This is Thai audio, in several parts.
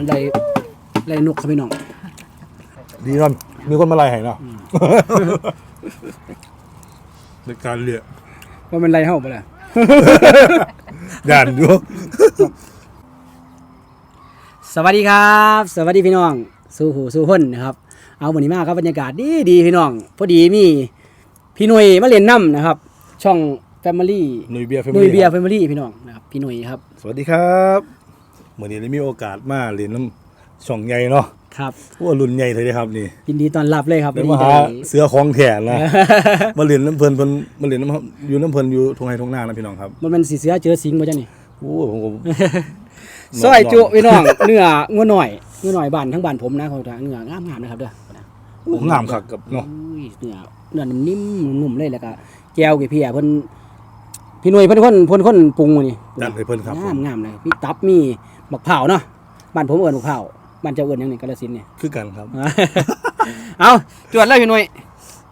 มันไล่ไล่นกครับพี่น้อง ดีนั่นมีคนมาไล่ให้เนาะในการเลี้ยว่ามันไล่เฮาไปแล้วด่านอยู่สวัสดีครับ สวัสดีพี่น้องสู้หูสู้คนนะครับ เอาวันนี้มาครับบรรยากาศดีดีพี่น้อง พอดีมีพี่หนุ่ยมาเล่นน้ำนะครับ ช่อง Family หนุ่ยเบียร์หนุ่ยเบียร์ Family พี่น้องนะครับพี่หนุ่ยครับ สวัสดีครับเมื่อนี้ได้มีโอกาสมาเรียนน้ำช่องใหญ่เนาะครับว่ารุ่นใหญ่เลยนะครับนี่ยินดีต้อนรับเลยครับเดี๋ยววันมานี้หาได้เสือของแถนนะมาเรียนน้ำเพลินเพลินมาเรียนน้ำอยู่น้ำเพลินอยู่ทงไฮทงนานะพี่น้องครับมันเป็นสีเสือเจอสิงห์บ่จ้ะนี่โอ้ผมผมซอยจุพี่น้องเนื้องัวหน่อยงัวหน่อยบ้านทั้งบ้านผมนะเขาจะเนื้องามๆนะครับเด้อโอ้งามคักกับเนาะอุ้ยเนื้อเนื้อนิ่มๆนุ่มๆเลยแล้วก็แก้วกี่เพียเพิ่น พี่หนุ่ยเพิ่นคนเพิ่นคนปรุงมื้อนี่จัดให้เพิ่นครับงามงามเลยมีตับมีบักเผาวเนาะบ้านผมเอิ้นบักเผาวบ้านเจ้าเอิ้นหยังนี่กาฬสินธุ์นี่ คือกันครับ เอาจวดเลยพี่หนุ่ย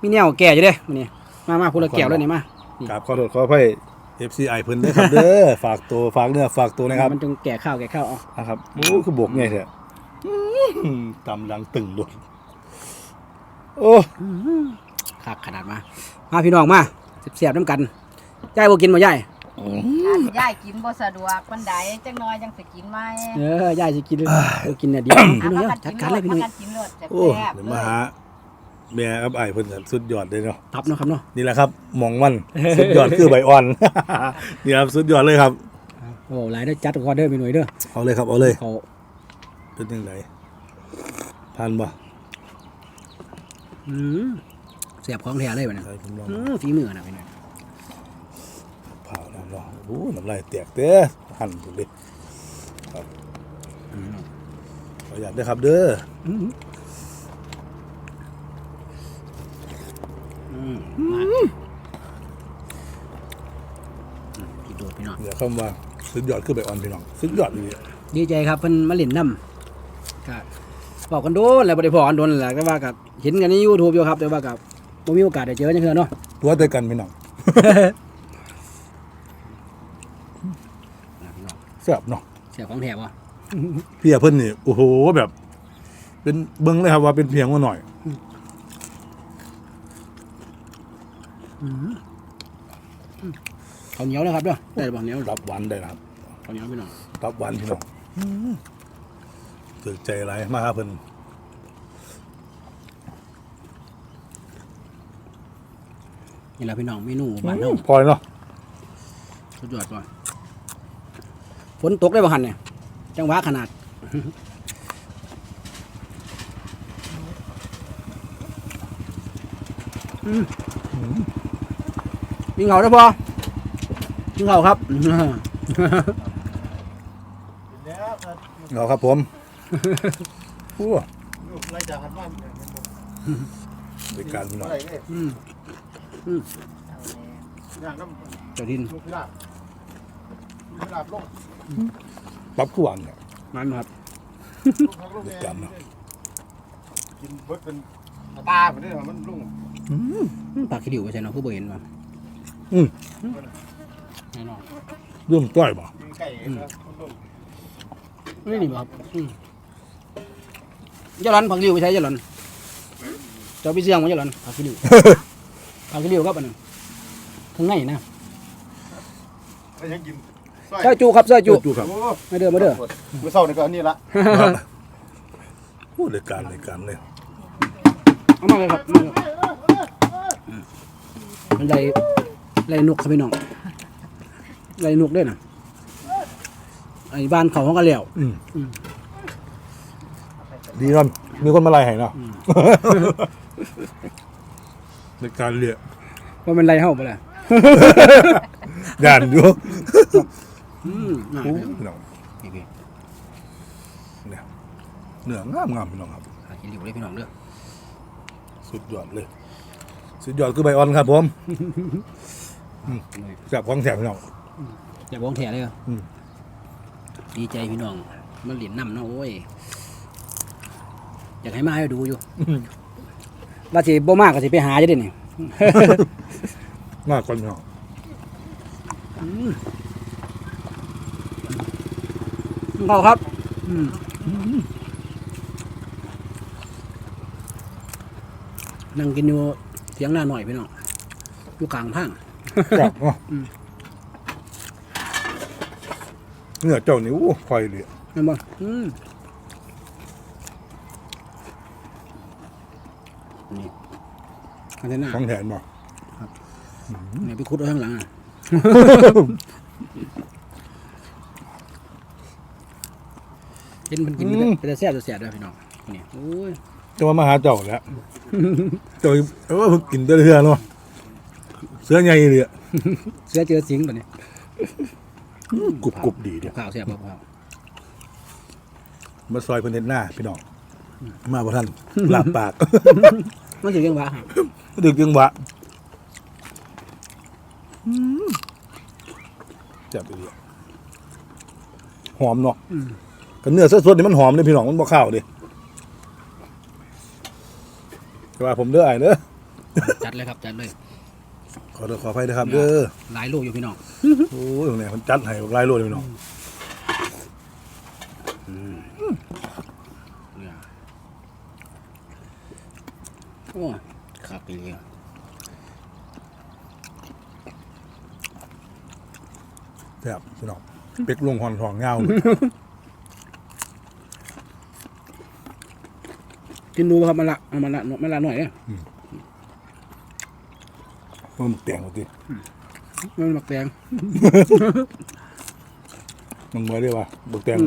มีแนวแก่อยู่เด้มื้อนี้มามาพูดละแก้วเลยนี่มากราบขอโทษขออภัย FCI เพิ่นเด้อครับเด้อ ฝากตัวฝากเนื้อฝากตัวนะครับมันจงแก่ข้าวแก่ข้าวเอานะครับโอ้คือบกไงเถอะอื้อตำลังตึงด้วยโอ้ คักขนาดมา มาพี่น้องมาเสียบๆน้ำกัน ยายบ่กินบ่ยายอันยายกินบ่สะดวกปานใดจังน้อยจังสิกินไหมเออยายสิกินเลยเออกินน่ะเดียวพี่หนุ่ยอะเอาจัดการเลยพี่หนุ่ยพากินรสแซ่บโอ้ๆเดี๋ยวมาหาแม่กับไอ้ายเพิ่นกันสุดยอดเลยเนาะตับเนาะครับเนาะนี่แหละครับหมองมันสุดยอดคือใบอ่อนนี่ครับสุดยอดเลยครับโอ้หลายเด้อจัดก่อนเด้อพี่หนุ่ยเด้อเอาเลยครับเอาเลยเขาเป็นยังไงทานบ่อืมเสียบของแท้เลยบัดนี้ใส่ผมลองอือฝีมือนะพี่หนุ่ย เผาน้ำเนาะโอ้น้ำลายแตกเด้อหั่นสุดเลยครับขออนุญาตด้วยครับเด้ออืมอืมมาอืมพี่โดดพี่น้องเดี๋ยวเข้ามาสุดยอดคือใบอ่อนพี่น้องสุดยอดเลยดีใจครับเพิ่นมาเล่นน้ำก็บอกกันโดนแล้วบ่ได้พอกันโดนแหละแต่ว่าก็เห็นกันใน YouTube อยู่ครับ แต่ว่าก็บ่มีโอกาสได้เจอจังเทื่อเนาะตัวเดียวกันพี่น้อง แซ่บเนาะเสียของแท้บ่เพียเพิ่นนี่โอ้โหแบบ เป็นเบิ้งเลยครับว่าเป็นเพียงว่าหน่อยข้าวเหนียวนะครับเด้อได้บ่ข้าวเหนียวรับหวานได้นะครับข้าวเหนียวพี่น้องรับหวานพี่น้องถือใจไรมากครับเพิ่นนี่แหละพี่น้องเมนูบ้านเฮาพอยเนาะสุดยอดก่อน ฝนตกได้บ่หันเนี่ย จังหวะขนาดอืมมีเหงาได้พอมีเหงาครับเอาครับผมโอ้ไรจากหันบ้านบริการพี่น้อง อะไรเนี่ยอืมอย่างน้เจ้าทินำลูกพิราบ ลูกพิราบลงปรับขวานเนี่ยมันครับลูกพักลูกบริแม่การเนาะกินเบิดเป็นตาผมได้เหรอมันลุงอืมปากขี้ดิวไปใช่เนาะผู้บ่เห็นมาอืมแน่นอนเรื่องต้อยบ่กินไก่นะมันลุงนี่นี่บ่ครับอืมเจ้าหลอนผักดิวไปใช้เจ้าหลอนเจ้าพี่เสียงมันเจ้าหลอนผักขี้ดิวผักขี้ดิวครับอันนึงข้างในนะแล้วยังกิน ซอยจูครับซอยจูจูครับโอ้มาเด้อมาเด้อเมื่อเช้านี่ก็อันนี้ละโอ้บริการบริการเลยเอามาเลยครับมาเลยอืมมันไล่ไล่นกครับพี่น้องไล่นกด้วยนะไอ้บ้านเขาเขาก็แล้วอืมอืมดีนั่นมีคนมาไล่ให้เนาะบริการเลี้ยว่ามันไล่เฮาไปแล้วด่านอยู่ อืมน่าโอ้ไปพี่น้องนี่พี่เนี่ยเนื้องามงามพี่น้องครับ หากินอยู่เลยพี่น้องเด้อสุดยอดเลย สุดยอดคือใบอ่อนครับผมแซ่บของแซ่บพี่น้อง อย่าบ้องแถเลยเหรออม ดีใจพี่น้อง มันเหรียญนำเนาะโอ้ย อยากให้มาให้ดูอยู่ว่าสิบ่มากก็สิไปหาจะได้นี่ มากกว่าพี่น้อง เขาครับ อืมนั่งกินอยู่เถียงหน้าหน่อยพี่น้องอยู่กลางทางจับเนาะอืมเนื้อเจ้านี่อู้คอยเลยเห็นบ่อืมนี่อันนี้หน้าของแถนบ่เนี่ยไปคุดเอาข้างหลังอะ กินมันกินไปแต่แซ่บแต่แซ่บด้วยพี่น้องนี่โอ้ยจะมามาหาเจ้าแล้วเจ้าเออเพิ่งกินได้เรื่อยเนาะเสื้อใหญ่เลยอะเสื้อเจอสิงแบบนี้กรุบกรุบดีเดียวข้าวแซ่บบ่ข้าวมาซอยเพิ่นเห็นหน้าพี่น้องมาบ่ทันหลับปาก มันสิเรื่องว่าดึกยังวะจับไปเลยหอมเนาะ กันเนื้อสดๆนี่มันหอมเลยพี่น้องมันบ่ข้าวดิแต่ว่าผมเด้อไอ้เด้อจัดเลยครับจัดเลย ขอโทษขออภัยนะครับเด้อหลายลูกอยู่พี่น้องโอ้ยเนี่ยมันจัดให้บักหลายโลเลยพี่น้องเนี่ยโอ้ขับไปเลยแซ่บพี่น้องเป็กลงหอนทองเงาเลย กินดูครับมันละเอามันละมันละหน่อยเนี่ยมันแต่งหมดดิมันหมักแตงมันมาเรียกว่าบักแต่ง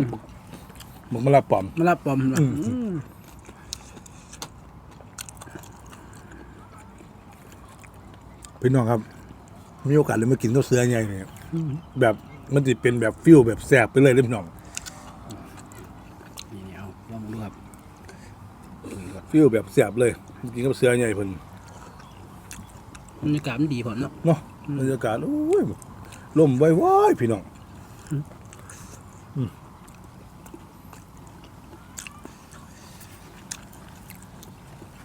บักมะละปอมมันละปลอมมันละอืมอืมพี่น้องครับ มีโอกาสเลยมากินข้าวเสือใหญ่เนี่ยแบบมันจะเป็นแบบฟิลแบบแซ่บไปเลยเลยพี่น้อง นี่เอาลองดูครับ ฟิลแบบแซ่บเลย กินข้าวเสือใหญ่เพิ่นบรรยากาศมันดีพอเนาะเนาะบรรยากาศโอ้ยลมไว้ๆพี่น้อง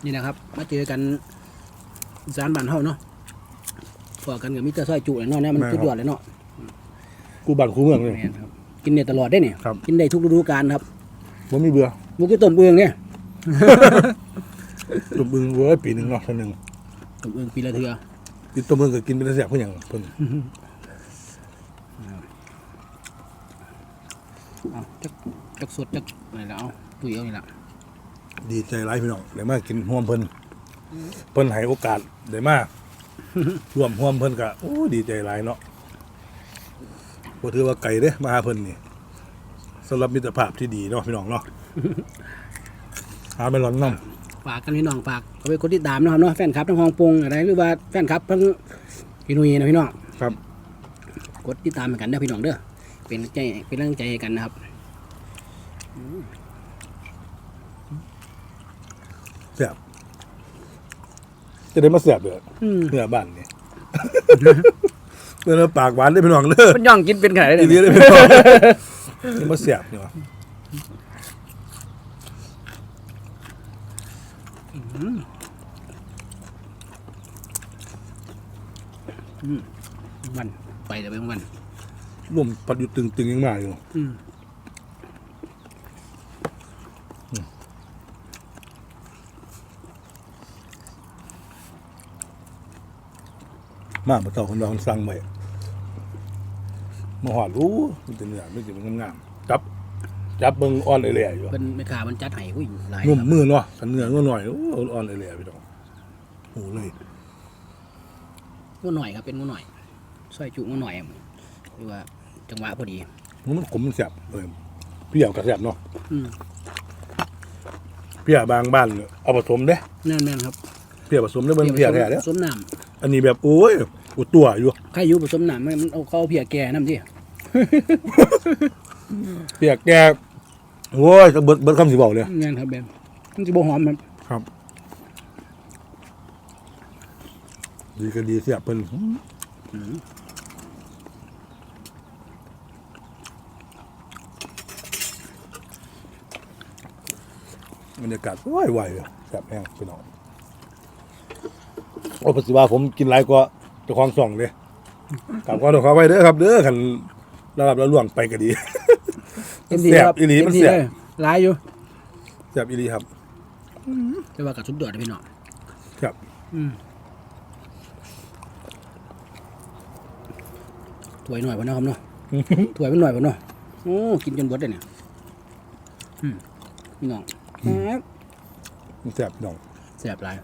นี่นะครับ มาเจอกันอีสารบ้านเฮาเนาะพอกันกับมิตรซอยจุเลยเนาะเนี่ยมันสุดยอดเลยเนาะกูบ้านกูเมืองเลยแม่นครับกินเนี่ยตลอดได้เนี่ยครับกินได้ทุกฤดูกาลครับผมมีเบื่อบุกี้ต้มเบืองเนี่ย ต้มบึงเว้ยปีหนึ่งเนาะเท่านึงต้มเบืองปีละเทือกินต้มบึงก็กินเป็นแซ่บเพื่ออย่างเพิ่นเอาจักจักสดจักอะไรแล้วเอาตุ๋ยเอานี่ละดีใจหลายพี่น้องได้มากินห่วมเพิ่นเพิ่นให้โอกาสได้มาร่วมห่วมเพิ่นก็โอ้ดีใจหลายเนาะบ่ถือว่าไก่เด้มาหาเพิ่นนี่สำหรับมิตรภาพที่ดีเนาะพี่น้องเนาะ หาไปร้อนน้ำฝากกันพี่น้องฝากเขาไปกดติดตามนะครับเนาะแฟนคลับทั้งฮองปงอะไรหรือว่าแฟนคลับทั้งพี่นุ้ยนะพี่น้องครับ กดติดตามให้กันเด้อพี่น้องเด้อเป็นใจเป็นแรงใจให้กันนะครับแซ่บจะได้มาแซ่บเด้ออืมเนื้อบ้านนี่เนื้อปากหวานได้อพี่น้องเด้อมันย่องกินเป็นขนาดไหนดีเนี่ยๆได้อพี่น้องจะมาแซ่บนี่วะ วันไปเดี๋ยวไปวันร่วมปัดอยู่ตึงๆยังมาอยู่อืมมาบ่เท่าคนเราสั่งไว้มาหอดรู้มันจะเนื้อมันจะเป็นงามๆจับ จับเบิ่งอ่อนเลยๆอยู่เป็นไม่ขามันจัดให้อุ้ยหลายนุ่มครับมือเนาะสันเนื้อก็หน่อยโอ้อ่อนเลยๆพี่น้องโอ้เลยงูหน่อยครับเป็นงูหน่อยซอยจุงูหน่อยหรือว่าจังหวะพอดีมันขมมันแซ่บเออเปรี้ยวกับแซ่บเนาะอืมเปรี้ยวบางบ้านเอาผสมเด้แน่นแม่นครับเปรี้ยวผสมได้เบิ่งเปรี้ยวแท้เด้ผสมน้อันนี้แบบโอ้ยอุดตัวอยู่ำใครอยู่ผสมน้ำมันเอาเข้าเพียแก่น้ำดิเปรี้ยวแก่ โอ้ยจะเบิดเบิดคำสิบอกเลยแน่นครับแบบมันจะบ่หอมครับครับ ดีก็ดีเสียเพิ่นบรรยากาศไหวไหวๆเลยแบบแห้งพี่น้องโอ้ปัสสาวะผมกินหลายกว่าเจ้าของส่องเลยกลับก่อนขอไว้เด้อครับ เด้อขันระดับระล่วงไปก็ดี เต็มที่แซ่บครับอีหลีมันเต็ที่แซ่บเลยหลายอยู่แซ่บอีหลีครับแต่ว่ากับสุดยอดเลยพี่น้องครับอืมถ้วยหน่อยพอเนาะครับเนาะถ้วยมันหน่อยพอเนาะโอ้กินจนเบดเลยเนี่ยอืมพี่น้องแซ่บแซ่บพี่น้องแซ่บหลาย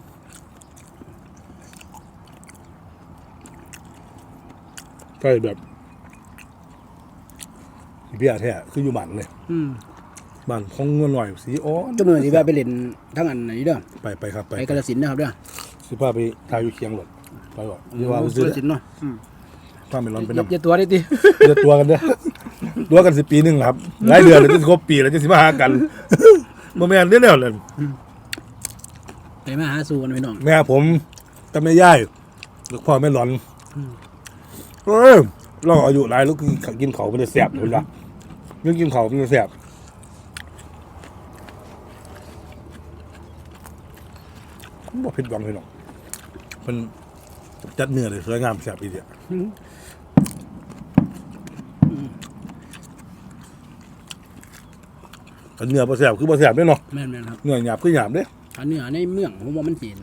ใกล้แบบ เบี้ยแท้คืออยู่บ้านเลยอืมบ้านของงัวหน่อยสีอ้อนเจ้ามือที่ว่าไปเล่นทั้งอันไหนเด้อไปไปครับไปไปกาฬสินธุ์นะครับเด้อสิพาไปทายอยู่เคียงรถไปก่อนเดี๋ยวว่าไปกาซื้อฬสินธุ์เนาะอืมถ้าไม่ร้อนไปอย่านำอย่าตัวได้ติเดือตัวกันเด้อตัวกันสิปีหนึ่งครับหลายเดือนเลยจะครบปีแล้วจะสิมาหากันบ่แม่นเด้อแล้วเลยไปมาหาสู่กันพี่น้องแม่ผมก็ไม่ย่ายลูกพ่อไม่ร้อนเออเราอายุหลายลูกกินเขามันจะแสบคุณละ เรื่องกินเขามันจะแสบบ่ผิดหวังเลยหรอกมันจัดเนื้อเลยสวยงามแสบอีเดียอันเนื้อบ่แสบคือบ่แสบเด้อเนาะแม่นๆครับเนื้อหยาบคือหยาบเด้อันนี้ในเมืองผมว่ามันจีน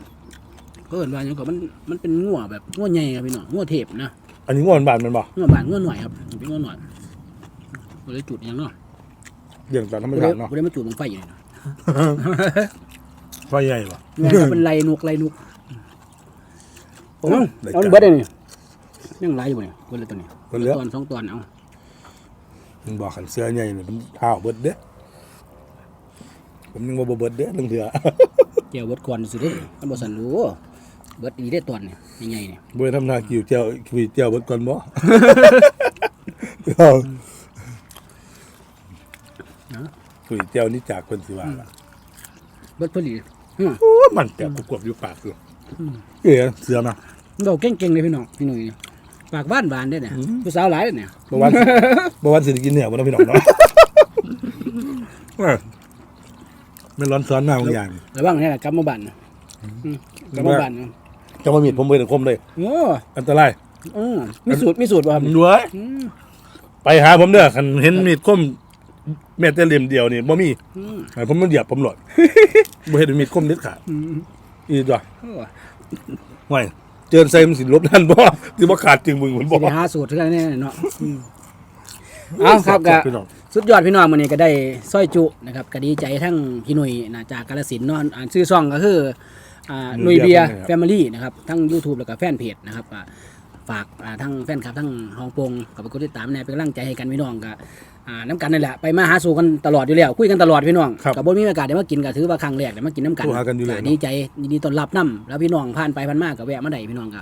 ก็เห็นว่าอย่างก็มันมันเป็นงัวแบบงัวใหญ่ครับพี่น้องงัวเทพนะอันนี้ง่วนบานมันบ่งัวบานงัวหน่อยครับเป็นงัวหน่อย ก็เลยจุดอย่างเนาะเรื่องตามธรรมก็เลชายติเนาะก็เลยมาจุดลงไฟอย่างนี้เนาะไฟใหญ่บ่แม่นก็เป็นไรนุกไรนุกผมได้เอาจ้ะเบิดเลยนี่ยังไรอยู่บ่เนี่ยเบิดเลยตัวนี้เบิดแล้ว ตอนสองตอนเอามันบอกขันเสื้อใหญ่เนี่ยมันเท้าเบิดเด้ผมนึกว่าบ่เบิดเด้เรื่องเถื่อ เกี่ยวเบิดก่อนสิเด้มันบ่สันรู้เบิดอีได้ตอนเนี่ยใหญ่ๆเนี่ยบ่ได้ทำหน้ากิวเจียวกิวเจียวเบิดก่อนบ่ เอา กิวเจียวนี่จากคนสิว่าล่ะเบิดพอดีอืมโอ้มันแต่กวบๆอยู่ปากอยู่เอ้ยเสือมาเราเก่งๆเลยพี่น้องพี่หนุ่ยปากบ้านบานได้เนี่ยผู้สาวหลายเลยเนี่ยบ่วัน บ่วันสิได้กินเนื้อบ่เนาะพี่น้องเนาะเอ้ยไม่ร้อนซ้อนหน้าบางอย่าง ระวังเนี่ยกลับมาบ้านนะอืมกลับมาบ้านนะจะมามีดผมเบิ่งคมเลย โอ้อันตรายอืมมีสูตรมีสูตรป่ะครับด้วย อืมไปหาผมเด้อคันเห็นมีดคม แม้แต่เล่มเดียวนี่บ่มีอืมให้ผมมันเหยียบผมหลด บ่เห็นมีดคมเด็ดขาดอืมอีจ้ะโอ้ห่วยเจอใส่มันสิลบนั่นบ่สิบ่ขาดจริงมึงมันสิบ่ไปหาสูตรเท่านั้นแน่เนาะอืมเอาครับก็พี่น้อง สุดยอดพี่น้องมื้อนี้ก็ได้สร้อยจุนะครับก็ดีใจทั้งพี่หนุ่ยนะจากกาฬสินธุ์เนาะอ่านชื่อซ่องก็คืออ่าหนุ่ยเบียร์ แฟมิลี่นะครับทั้ง YouTube แล้วก็แฟนเพจนะครับอ่า ฝากอ่าทั้งแฟนคลับทั้งฮองปงกับไปกดติดตามแน่เป็นกำลังใจให้กันพี่น้องก็อ่าน้ำกันนั่นแหละไปมาหาสู่กันตลอดอยู่แล้วคุยกันตลอดพี่น้องครับกับ่มีโอกาสได้มากินก็ถือว่าครั้งแรกได้มากินน้ำกันโทรหากันอยู่เลยดีใจยินดีต้อนรับนํแล้วพี่น้องผ่านไปผ่านมาก็แวะมาได้พี่น้องก็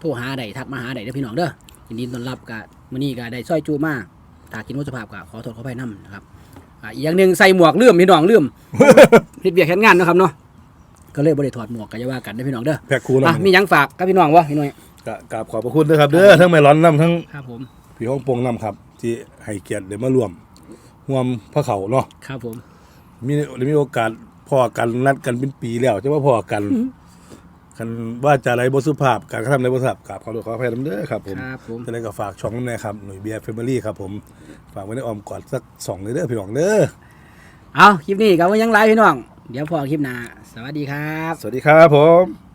โทรหาได้ทักมาหาได้เด้อพี่น้องเด้อยินดีต้อนรับก็มื้อนี้ก็ได้ซอยจูมาถ้ากินวัตถุภาพก็ขอโทษขออภัยนํนะครับอ่าอีกอย่างหนึงใส่หมวกลืมพี่น้องลืมเฮ็ดเวียกเฮ็ดงานเนาะครับเนาะก็เลยบ่ได้ถอดหมวกก็อย่าว่ากันเด้อพี่น้องเด้อแพ็คคูอะนำมีหยังฝากกับพี่น้องบ่พี่หน่อย ก็กราบขอบพระคุณด้วยครับ เด้อทั้งแม่ร้อนนํทั้งครับผม พี่ห้องโปงนํครับ ที่ให้เกียรติได้มาร่วมร่วมพระเขาเนาะครับผม มีได้มีโอกาสพอกันนัดกันเป็นปีแล้วจะว่าพอกันคันว่าจะอะไรบ่สุภาพการกระทำอะไรบ่สุภาพกราบขอโทษขออภัยนำเด้อครับผมครับผม จะได้ก็ฝากช่องนั้นนะครับหน่วยเบียร์แฟมิลี่ครับผมฝากไว้ในอ้อมกอดสักสองเลยเด้อพี่น้องเด้อเอาคลิปนี้ก็ว่ายังไลฟ์พี่น้อง เดี๋ยวพอคลิปหน้าสวัสดีครับ สวัสดีครับผม